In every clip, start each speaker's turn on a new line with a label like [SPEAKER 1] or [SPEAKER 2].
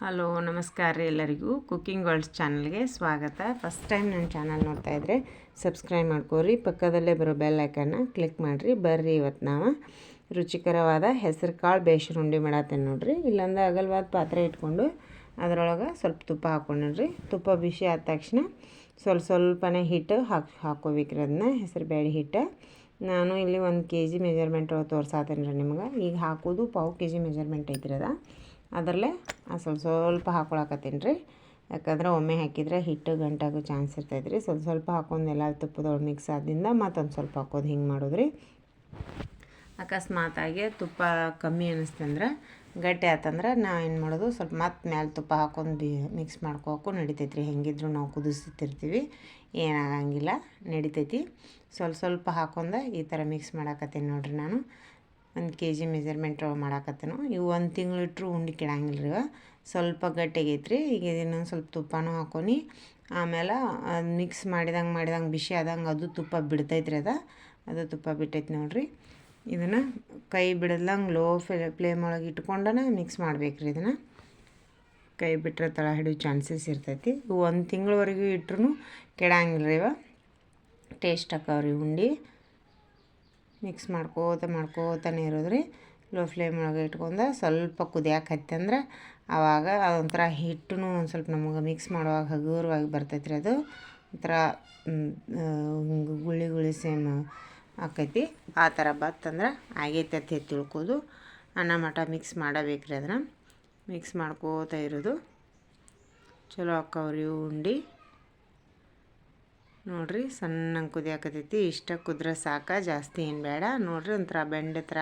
[SPEAKER 1] Hello, ನಮಸ್ಕಾರ ರೀ ಎಲ್ಲರಿಗೂ. ಕುಕ್ಕಿಂಗ್ ವರ್ಲ್ಡ್ಸ್ ಚಾನಲ್ಗೆ ಸ್ವಾಗತ. ಫಸ್ಟ್ ಟೈಮ್ ನನ್ನ ಚಾನಲ್ ನೋಡ್ತಾಯಿದ್ರೆ ಸಬ್ಸ್ಕ್ರೈಬ್ ಮಾಡ್ಕೋರಿ. ಪಕ್ಕದಲ್ಲೇ ಬರೋ ಬೆಲ್ ಐಕನ್ನ ಕ್ಲಿಕ್ ಮಾಡಿರಿ. ಬರ್ರಿ ಇವತ್ತು ನಾವು ರುಚಿಕರವಾದ ಹೆಸರು ಕಾಳು ಬೇಸರ ಉಂಡೆ ಮಾಡತ್ತೇನೆ ನೋಡಿರಿ. ಇಲ್ಲಂದ್ರೆ ಅಗಲವಾದ ಪಾತ್ರೆ ಇಟ್ಕೊಂಡು ಅದರೊಳಗೆ ಸ್ವಲ್ಪ ತುಪ್ಪ ಹಾಕ್ಕೊಂಡ್ರಿ ತುಪ್ಪ ಬಿಸಿ ಆದ ತಕ್ಷಣ ಸ್ವಲ್ಪ ಸ್ವಲ್ಪನೇ ಹಿಟ್ಟು ಹಾಕಿ, ಹಾಕೋಬೇಕ್ರಿ ಅದನ್ನ ಹೆಸರು ಬೇಳೆ ಹಿಟ್ಟು. ನಾನು ಇಲ್ಲಿ ಒಂದು ಕೆ ಜಿ ಮೆಜರ್ಮೆಂಟ್ ತೋರ್ಸಾತೇನೆ ರೀ ನಿಮ್ಗೆ. ಈಗ ಹಾಕೋದು ಪಾವು ಕೆ ಜಿ ಮೆಜರ್ಮೆಂಟ್ ಐತ್ರಿ ಅದ. ಅದರಲ್ಲೇ ಸ್ವಲ್ಪ ಸ್ವಲ್ಪ ಹಾಕೊಳಕತ್ತೀನಿ ರೀ. ಯಾಕಂದ್ರೆ ಒಮ್ಮೆ ಹಾಕಿದ್ರೆ ಹಿಟ್ಟು ಗಂಟಾಗೋ ಚಾನ್ಸ್ ಇರ್ತೈತೆ ರೀ ಸ್ವಲ್ಪ ಸ್ವಲ್ಪ ಹಾಕೊಂಡು ಎಲ್ಲ ತುಪ್ಪದೊಳಗೆ ಮಿಕ್ಸ್ ಆದಿಂದ ಮತ್ತೊಂದು ಸ್ವಲ್ಪ ಹಾಕೋದು ಹಿಂಗೆ ಮಾಡೋದು ರೀ ಅಕಸ್ಮಾತಾಗಿ ತುಪ್ಪ ಕಮ್ಮಿ ಅನ್ನಿಸ್ತಂದ್ರೆ ಗಟ್ಟಿ ಆತಂದ್ರೆ ನಾವು ಏನು ಮಾಡೋದು, ಸ್ವಲ್ಪ ಮತ್ತೆ ಮ್ಯಾಲೆ ತುಪ್ಪ ಹಾಕೊಂಡು ಬಿ ಮಿಕ್ಸ್ ಮಾಡ್ಕೋಕು ನಡಿತೈತೆ ರೀ ಹೆಂಗಿದ್ರು ನಾವು ಕುದಿಸ್ತಿರ್ತೀವಿ. ಏನಾಗಂಗಿಲ್ಲ, ನಡಿತೈತಿ. ಸ್ವಲ್ಪ ಸ್ವಲ್ಪ ಹಾಕೊಂಡು ಈ ಥರ ಮಿಕ್ಸ್ ಮಾಡಾಕತ್ತೀನಿ ನೋಡಿರಿ ನಾನು. ಒಂದು ಕೆ ಜಿ ಮೆಜರ್ಮೆಂಟ್ ಮಾಡಾಕತ್ತೇನು. ಇವು ಒಂದು ತಿಂಗಳು ಇಟ್ಟರು ಉಂಡೆ ಕೆಡಂಗಿಲ್ಲ ರೀ ಸ್ವಲ್ಪ ಗಟ್ಟಿಗೈತ್ರಿ ಈಗ ಇನ್ನೊಂದು ಸ್ವಲ್ಪ ತುಪ್ಪನೂ ಹಾಕೊನಿ. ಆಮೇಲೆ ಅದು ಮಿಕ್ಸ್ ಮಾಡಿದಂಗೆ ಮಾಡಿದಂಗೆ ಬಿಸಿ ಆದಂಗೆ ಅದು ತುಪ್ಪ ಬಿಡ್ತೈತೆ ರೀ ಅದು ತುಪ್ಪ ಬಿಟ್ಟೈತೆ ನೋಡಿರಿ. ಇದನ್ನು ಕೈ ಬಿಡದಂಗೆ ಲೋ ಫ್ಲೇ, ಫ್ಲೇಮ್ ಒಳಗೆ ಇಟ್ಕೊಂಡನ ಮಿಕ್ಸ್ ಮಾಡ್ಬೇಕು ರೀ ಇದನ್ನು. ಕೈ ಬಿಟ್ಟರೆ ತಳ ಹಿಡಿಯೋ ಚಾನ್ಸಸ್ ಇರ್ತೈತಿ. ಒಂದು ತಿಂಗಳವರೆಗೂ ಇಟ್ರು ಕೆಡಂಗಿಲ್ಲ ರೀ ಇವ. ಟೇಸ್ಟ್ ಹಾಕವ್ರಿ ಉಂಡೆ. ಮಿಕ್ಸ್ ಮಾಡ್ಕೋತ ಮಾಡ್ಕೋತಾನೆ ರೀ ಲೋ ಫ್ಲೇಮ್ ಒಳಗೆ ಇಟ್ಕೊಂಡು ಸ್ವಲ್ಪ ಕುದಿಯಾಕೆ ಹತ್ತಂದ್ರೆ ಆವಾಗ ಅದೊಂಥರ ಹಿಟ್ಟು ಒಂದು ಸ್ವಲ್ಪ ನಮಗೆ ಮಿಕ್ಸ್ ಮಾಡುವಾಗ ಹಗುರವಾಗಿ ಬರ್ತೈತೆ ರೀ ಅದು. ಒಂಥರ ಗುಳಿ ಗುಳಿ ಸೇಮ್ ಆಕೈತಿ. ಆ ಥರ ಬತ್ತಂದ್ರೆ ಆಗೈತೆ ಅಂತ ತಿಳ್ಕೋದು. ಅನ್ನ ಮಠ ಮಿಕ್ಸ್ ಮಾಡಬೇಕ್ರಿ ಅದನ್ನು. ಮಿಕ್ಸ್ ಮಾಡ್ಕೋತಾ ಇರೋದು. ಚಲೋ ಅಕ್ಕವ್ರಿ ಉಂಡೆ. ನೋಡಿರಿ ಸಣ್ಣಂಗೆ ಕುದಿಯಾಕತೈತಿ. ಇಷ್ಟ ಕುದ್ರೆ ಸಾಕ, ಜಾಸ್ತಿ ಏನು ಬೇಡ. ನೋಡಿರಿ ಒಂಥರ ಬೆಂಡೆ ಥರ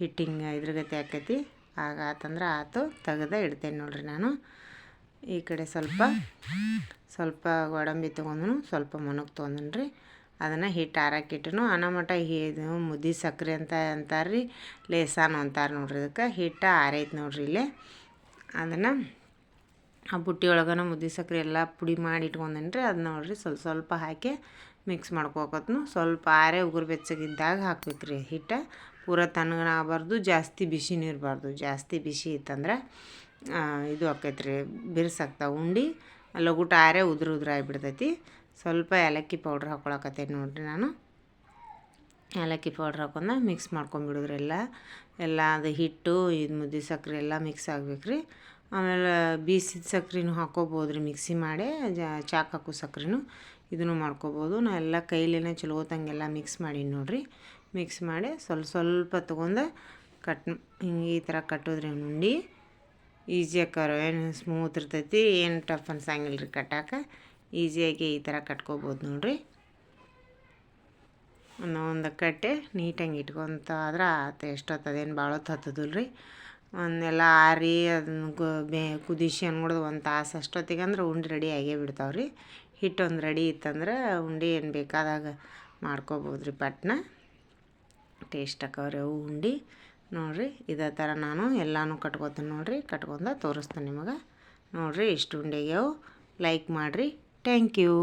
[SPEAKER 1] ಹಿಟ್ಟಿಂಗ್ ಇದ್ರ ಗತಿ ಆಕೈತಿ. ಆಗ ಆತಂದ್ರೆ ಆತು ತೆಗೆದ ಇಡ್ತೇನೆ ನೋಡಿರಿ ನಾನು. ಈ ಕಡೆ ಸ್ವಲ್ಪ ಸ್ವಲ್ಪ ಗೋಡಂಬಿ ತೊಗೊಂಡು ಸ್ವಲ್ಪ ಮುನಗ್ ರೀ ಅದನ್ನು ಹಿಟ್ಟು ಆರಾಕಿಟ್ಟನು ಅನಮಟ ಇದು ಮುದ್ದೆ ಸಕ್ಕರೆ ಅಂತ ಅಂತಾರೆ ರೀ ಲೇಸಾನು ಅಂತಾರೆ ನೋಡ್ರಿ ಅದಕ್ಕೆ ಹಿಟ್ಟು ಆರೈತೆ ನೋಡ್ರಿ ಇಲ್ಲೇ. ಅದನ್ನು ಆ ಬುಟ್ಟಿ ಒಳಗನ ಮುದ್ದೆ ಸಕ್ಕರೆ ಎಲ್ಲ ಪುಡಿ ಮಾಡಿ ಇಟ್ಕೊಂಡೇನಿ ರೀ ಅದು ನೋಡಿರಿ ಸ್ವಲ್ಪ ಸ್ವಲ್ಪ ಹಾಕಿ ಮಿಕ್ಸ್ ಮಾಡ್ಕೋಕತ್ನು. ಸ್ವಲ್ಪ ಆರೆ ಉಗುರು ಬೆಚ್ಚಗಿದ್ದಾಗ ಹಾಕ್ಬೇಕು ರೀ ಹಿಟ್ಟು ಪೂರ ತಣ್ಣಗನಾಗಬಾರ್ದು ಜಾಸ್ತಿ ಬಿಸಿನೂ ಇರಬಾರ್ದು. ಜಾಸ್ತಿ ಬಿಸಿ ಇತ್ತಂದ್ರೆ ಇದು ಆಕೈತೆ ರೀ ಬಿರ್ಸಾಗ್ತಾವೆ ಉಂಡೆ ಲಗುಟ ಆರೆ ಉದ್ರ ಉದ್ರ ಆಗಿಬಿಡ್ತೈತಿ. ಸ್ವಲ್ಪ ಏಲಕ್ಕಿ ಪೌಡ್ರ್ ಹಾಕೊಳಕತ್ತೇನೆ ನೋಡಿರಿ ನಾನು. ಏಲಕ್ಕಿ ಪೌಡ್ರ್ ಹಾಕೊಂಡು ಮಿಕ್ಸ್ ಮಾಡ್ಕೊಂಬಿಡಿದ್ರಿ ಎಲ್ಲ ಎಲ್ಲ ಅದು ಹಿಟ್ಟು, ಇದು ಮುದ್ದೆ ಸಕ್ಕರೆ ಎಲ್ಲ ಮಿಕ್ಸ್ ಆಗ್ಬೇಕು ರೀ ಆಮೇಲೆ ಬೀಸಿದ ಸಕ್ರೆನೂ ಹಾಕೋಬೋದು ರೀ ಮಿಕ್ಸಿ ಮಾಡಿ ಚಾಕ್ ಹಾಕೋ ಸಕ್ರೆನೂ ಇದನ್ನು ಮಾಡ್ಕೋಬೋದು. ನಾ ಎಲ್ಲ ಕೈಲೇನೆ ಚಲೋ ಹೊತ್ತಂಗೆಲ್ಲ ಮಿಕ್ಸ್ ಮಾಡೀನಿ ನೋಡಿರಿ. ಮಿಕ್ಸ್ ಮಾಡಿ ಸ್ವಲ್ಪ ಸ್ವಲ್ಪ ತೊಗೊಂಡು ಕಟ್ ಹಿಂಗೆ ಈ ಥರ ಕಟ್ಟೋದ್ರಿ ಉಂಡಿ ಈಸಿಯಾಗಿ ಏನು ಸ್ಮೂತ್ ಇರ್ತೈತಿ, ಏನು ಟಫ್ ಅನ್ಸಂಗಿಲ್ಲ ರೀ ಕಟ್ಟಾಕ. ಈಸಿಯಾಗಿ ಈ ಥರ ಕಟ್ಕೋಬೋದು ನೋಡಿರಿ. ಒಂದು ಕಟ್ಟೆ ನೀಟಾಗಿ ಇಟ್ಕೊತ ಆದ್ರೆ ಆತ ಎಷ್ಟೊತ್ತು ಅದೇನು ಭಾಳ ಹೊತ್ತು ಹತ್ತದಿಲ್ಲ ರೀ ಒಂದೆಲ್ಲ ಆರಿ ಅದನ್ನ ಬೇ ಕುದಿಸಿ ಅನ್ಗುಡ್ದು ಒಂದು ತಾಸು ಅಷ್ಟೊತ್ತಿಗೆ ಅಂದ್ರೆ ಉಂಡೆ ರೆಡಿ ಆಗೇ ಬಿಡ್ತಾವೆ ರೀ ಹಿಟ್ಟು ಒಂದು ರೆಡಿ ಇತ್ತಂದ್ರೆ ಉಂಡೆ ಏನು ಬೇಕಾದಾಗ ಮಾಡ್ಕೋಬೋದು ರೀ ಪಟ್ನ. ಟೇಸ್ಟ್ ಆಕವ್ರಿ ಅವು ಉಂಡೆ. ನೋಡಿರಿ ಇದೇ ಥರ ನಾನು ಎಲ್ಲನೂ ಕಟ್ಕೋತೀನಿ ನೋಡಿರಿ. ಕಟ್ಕೊಂಡ ತೋರಿಸ್ತೇನೆ ನಿಮಗೆ. ನೋಡಿರಿ ಇಷ್ಟು ಉಂಡೆಗೆ ಲೈಕ್ ಮಾಡಿರಿ. Thank you.